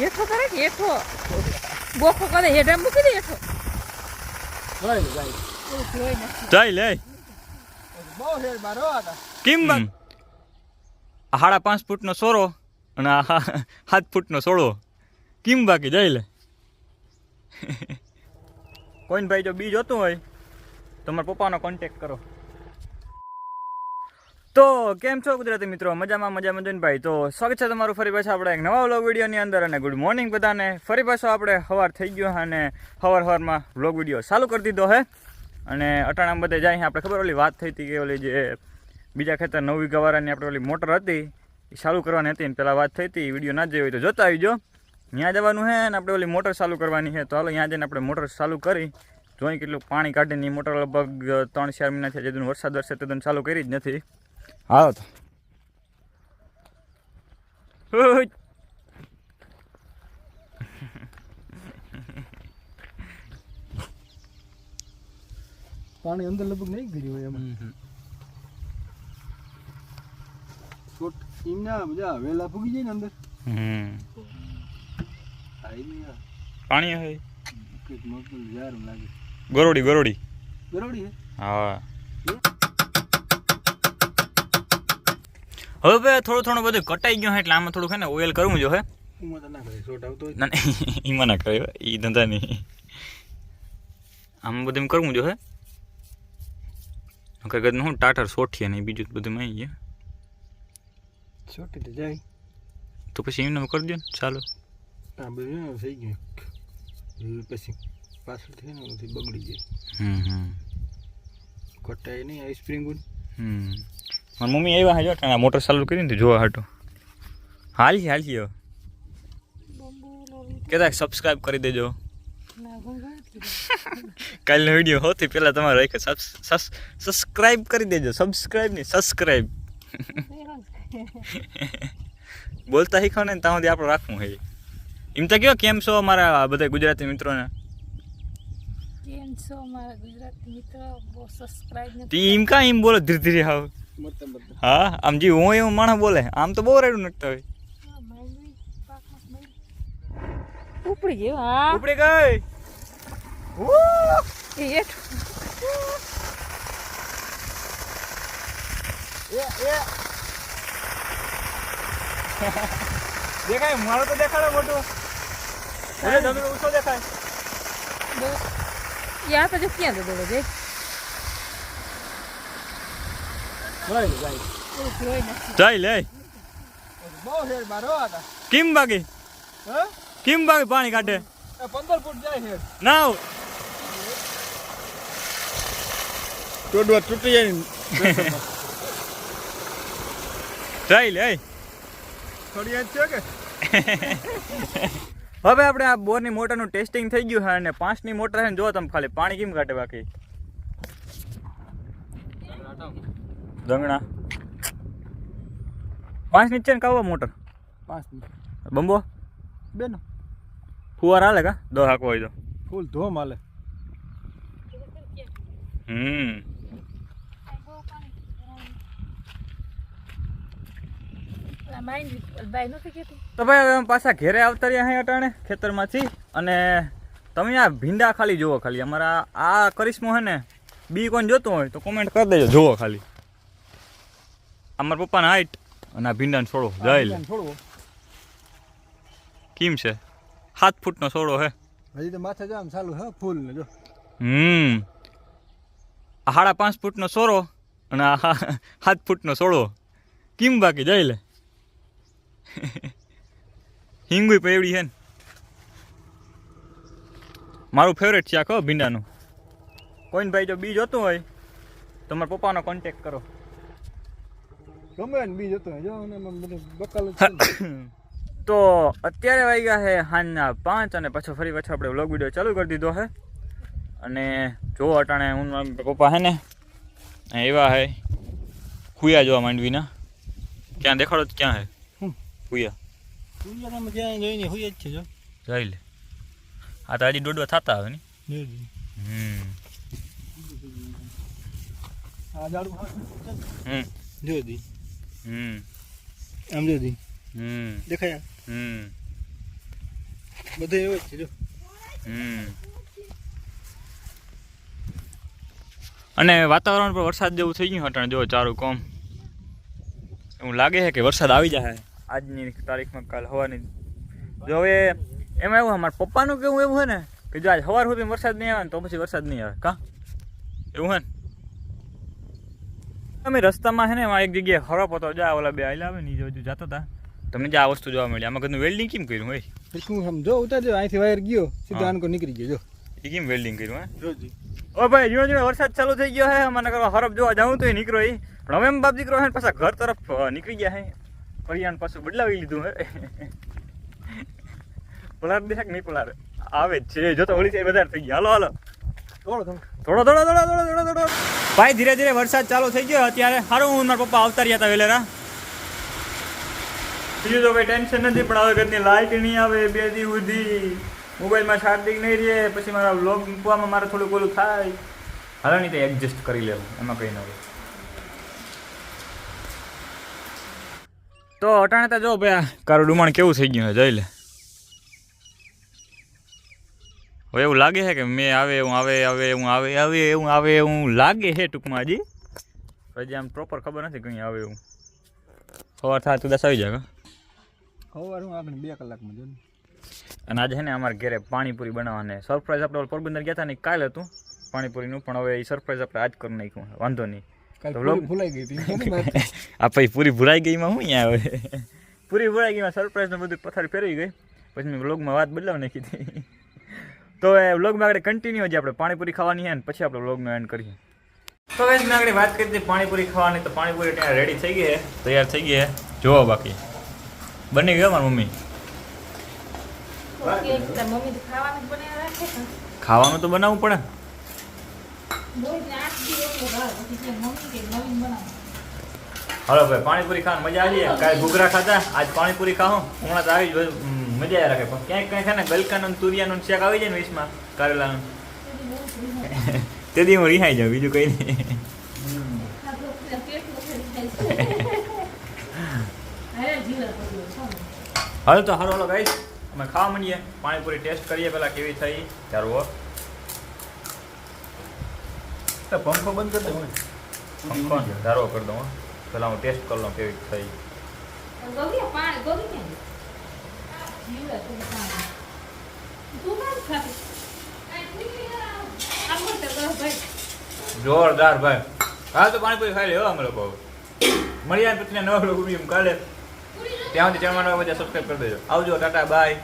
હેઠો કરે કે હેઠો બોખો કરે હેઠા મૂકી દે હેઠો જોઈ લે કેમ બા સાડા પાંચ ફૂટનો સોરો અને સાત ફૂટનો સોળો। કેમ બાકી જઈ લે કોઈન ભાઈ જો બી જોતું હોય તમારા પપ્પાનો કોન્ટેક્ટ કરો। તો કેમ છો ગુજરાતી મિત્રો? મજામાં મજા મજન ભાઈ. તો સ્વાગત છે તમારું ફરી પાછા આપણે એક નવા વ્લોગ વિડીયોની અંદર અને ગુડ મોર્નિંગ બધાને. ફરી પાછો આપણે સવાર થઈ ગયો અને સવાર હવારમાં વ્લોગ વીડિયો ચાલુ કરી દીધો હે અને અટાણા બધે જાય આપણે ખબર ઓલી વાત થઈ હતી કે ઓલી જે બીજા ખેતર નવી ગવારાની આપણે ઓલી મોટર હતી, એ ચાલુ કરવાની હતી ને પહેલાં વાત થઈ હતી વીડિયો ના જોઈ હોય તો જોતા આવજો. ત્યાં જવાનું હે ને આપણે ઓલી મોટર ચાલુ કરવાની છે. તો હાલો ત્યાં જઈને આપણે મોટર ચાલુ કરી. જોઈ કેટલું પાણી કાઢીને મોટર લગભગ ત્રણ ચાર મહિના થયા જેદું વરસાદ વરસે તેદું ચાલુ કરી જ નથી. હાલો તો. પાણી અંદર લગભગ નહીં ગયું હોય એમાં. છોટ એમ બધા વેલા પૂગી જાય ને અંદર. પાણી હે કંઈક મગલ યાર લાગે. ગરોડી ગરોડી હા. હે? હવે થોડું થોડું બધું કટાઈ ગયું છે એટલે આમાં થોડું છે ને ઓઇલ કરવું જો હે એમાં તો ના એમાં ના કરે એ ધંધા નહીં આમાં બધું કરવું જો હે નકર કદાચ હું ટાટર સોઠીએ નહીં બીજું બધું આવી ગયા છોટી તો જાય. તો પછી એમને કરી દો ને ચાલો. આ બધું થઈ ગયું. પછી પાછળથી ને બગડી જાય. હમ હમ. કટાય નહીં આઈસ્પ્રિંગ હમ. મારી મમ્મી આવ્યા હજો આ મોટર ચાલુ કરીને જોવા હાટો. હાલ છે હાલ છે હવે. કદાચ કરી દેજો. ના કાલનો વીડિયો હોતી પહેલાં તમારે એક સબસ્ક્રાઈબ કરી દેજો. સબસ્ક્રાઈબ નહીં સબસ્ક્રાઈબ બોલતા શીખો ને ત્યાં સુધી આપણે રાખવું છે એમ તો કયો કેમ છો અમારા બધા ગુજરાતી મિત્રોને? કેમ છો મારા ગુજરાતી મિત્ર? બહુ સબસ્ક્રાઇબ નથી એમ કાં એમ બોલો ધીરે ધીરે મતલબ હા આમ જી હું એવું માણસ બોલે આમ તો બહુ રેડું નટતા હોય. ઉપડી ગયો હા. ઉપડી ગઈ. દેખાય મારો તો દેખાડો મોટું. તમે ઓછો દેખાય? યા તો જો ક્યાં દોડો જાય એવું જોઈ નથી જાય લે બહુ હેર મારો હતા કેમ બાકી હા કેમ બાકી પાણી કાઢે આ પંદર ફૂટ જાય હેર ના ટોડવા તૂટી જાય ને જાય લે થોડી યાદ છે કે હવે આપણે આ બોરની મોટરનું ટેસ્ટિંગ થઈ ગયું છે અને પાંચની મોટર છે ને જો તમે ખાલી પાણી કેમ કાઢે બાકી? દંગણા પાંચ મિનિટ છે ને કાવો મોટર? પાંચ બંબો? બેનો. ફુવાર હાલે કા? દો હાકો હોય તો. ફૂલ ધોમ હાલે. હમ. તો ભાઈ પાછા ઘેરે આવતા રહ્યા અહીં અટાણે ખેતરમાંથી. અને તમે આ ભીંડા ખાલી જુઓ ખાલી. અમારા આ કરિશ્મો છે ને બી કોણ જોતું હોય તો કોમેન્ટ કરી દેજો જુઓ ખાલી. અમારા પપ્પાના હાઈટ અને આ ભીંડાને છોડો. જઈ લે કેમ છે? સાત ફૂટનો છોડો હે. હજી તો માથે જામ ચાલુ હે ફૂલ ને જો. હમ. આ સાડા પાંચ ફૂટનો છોરો અને આ સાત ફૂટનો સોળો કેમ બાકી? જઈ લે. હિંગુઈ પેવડી છે ને. મારું ફેવરેટ છે આ કહો ભીંડાનું. કોઈને ભાઈ જો બી જોતું હોય તો મારા પપ્પાનો કોન્ટેક કરો. ગમે ને બી જતો જો અને બધું બકાલ. તો અત્યારે વાગ્યા છે સાંજના પાંચ અને પાછો ફરી પાછો આપણે વ્લોગ વીડિયો ચાલુ કરી દીધો છે. અને જો અટાણે હું પપ્પા હે ને એવા હે ખુયા જોવા માંડવીના. ક્યાં દેખાડો તો ક્યાં હે? હમ. ખુયા દુનિયામાં જ્યાં જોઈને હોય જ છે જો. જોઈ લે. આ તો હજી દોડવા થતા આવે ને. હમ. આ હમ. જો દી હમ. આમ જો દી. હમ. દેખાય હમ. બધે એવું જ છે જો. હમ. અને વાતાવરણ પર વરસાદ જેવું થઈ ગયું હટાણે જો ચારું કોમ. એવું લાગે છે કે વરસાદ આવી જાય આજની તારીખમાં કાલ હવાની. જો હવે એમાં એવું અમારા પપ્પાનું કેવું એવું હોય ને કે જો આજ સવાર સુધી વરસાદ નહીં આવે ને તો પછી વરસાદ નહીં આવે. કા? એવું હોય ને? અમે રસ્તામાં છે ને એમાં એક જગ્યાએ હરપ હતો જા ઓલા બે આયલા આવે ને એ બાજુ જતા હતા તમને જે આ વસ્તુ જોવા મળી આમાં કદનું વેલ્ડિંગ કેમ કર્યું હોય? શું સમજો ઉતારજો અહીંથી વાયર ગયો સીધા. આનકો નીકળી ગયો જો. એ કેમ વેલ્ડિંગ કર્યું હે? જોજી. ઓ ભાઈ ઝીણો ધીમે વરસાદ ચાલુ થઈ ગયો હે મને કરવા હરફ જોવા જાઉં તો એ નીકળો એ પણ હવે એમ બાપ દીકરો હે પાછા ઘર તરફ નીકળી ગયા હે. પરિયાન પાછું બદલાવી લીધું હે. પલાર દેખાક નહીં પલાર? આવે છે જો તો ઓલી સાઈડ વધારે થઈ ગયા. હાલો હાલો. થોડો તમે થોડો થોડો થોડો થોડો થોડો થોડો ભાઈ ધીરે ધીરે વરસાદ ચાલુ થઈ ગયો. અત્યારે સારું હું મારા પપ્પા આવતા રહ્યા હતા વેલેરા બીજું તો કંઈ ટેન્શન નથી પણ હવે ઘરની લાઇટ નહીં આવે બે દી સુધી. મોબાઈલમાં ચાર્જિંગ નહીં રહે પછી મારા વ્લોગ મૂકવામાં મારે થોડુંક ઓલું થાય. હાલો નહીં તો એડજસ્ટ કરી લેવું એમાં કંઈ ન હોય. તો અટાણે તો જો ભાઈ કારું ડુમાણ કેવું થઈ ગયું છે જોઈ લે. હવે એવું લાગે છે કે મેં આવે એવું આવે આવે એવું આવે આવે એવું આવે એવું લાગે છે ટૂંકમાં હજી. હજી આમ પ્રોપર ખબર નથી કંઈ આવે એવું. સવાર થાય તો દસ આવી જાય કા? ખબર હું આપણે બે કલાકમાં જો ને અને આજે છે ને અમારા ઘરે પાણીપુરી બનાવવાને. સરપ્રાઈઝ આપણે ઓલા પોરબંદર ગયા હતા ને કાલ હતું પાણીપુરીનું પણ હવે એ સરપ્રાઈઝ આપણે આજ કરી નાખ્યું વાંધો નહીં. કાલ તો પૂરી લોક- ભૂલાઈ ગઈ હતી. આ પછી પૂરી ભૂલાઈ ગઈમાં હું અહીંયા આવે? પૂરી ભૂલાઈ ગઈમાં સરપ્રાઈઝ ને બધું પથારી ફેરવી ગઈ. પછી મેં વ્લોગમાં વાત બદલાવ નાખી હતી. તો એ વ્લોગમાં આગળ કન્ટિન્યુ હજી આપણે પાણીપુરી ખાવાની છે ને પછી આપણે વ્લોગનો એન્ડ કરીએ. તો મેં આગળ વાત કરી હતી પાણીપુરી ખાવાની તો પાણીપુરી ત્યાં રેડી થઈ ગઈ છે. તૈયાર થઈ ગઈ છે. જોવો બાકી. બની ગયો મારી મમ્મી? ઓકે, તાર મમ્મી તો ખાવાનું જ બનાવી રાખે છે. ખાવાનું તો બનાવવું પડે. હાલો ભાઈ પાણીપુરી ખાવાની મજા આવી જાય કાલે ઘૂઘરા ખાતા આજ પાણીપુરી ખાઓ હમણાં તો આવી જ મજા રાખે. પણ ક્યાંક ક્યાંક છે ને ગલકાનું તુરિયાનું ને આવી જાય ને વીસમાં કારેલાનું. તેથી હું રિહાઈ જાઉં બીજું કંઈ નહીં. હારે. હાલો તો હાલો હાલો ગાઈશ અમે ખાવા માંડીએ. પાણીપુરી ટેસ્ટ કરીએ પહેલાં કેવી થઈ ત્યાર તો પંખો બંધ કરી દઉં પંખો ધારો કરી દઉં હો. પહેલાં હું ટેસ્ટ કરી લઉં કેવી થઈ. જોરદાર ભાઈ. હા તો પાણીપુરી ખાઈ લે હો અમે લોકો. મળ્યા પછી નવા લોકો કાલે. ત્યાં સુધી ચેનલ બધા સબસ્ક્રાઈબ કરી દેજો. આવજો, ટાટા બાય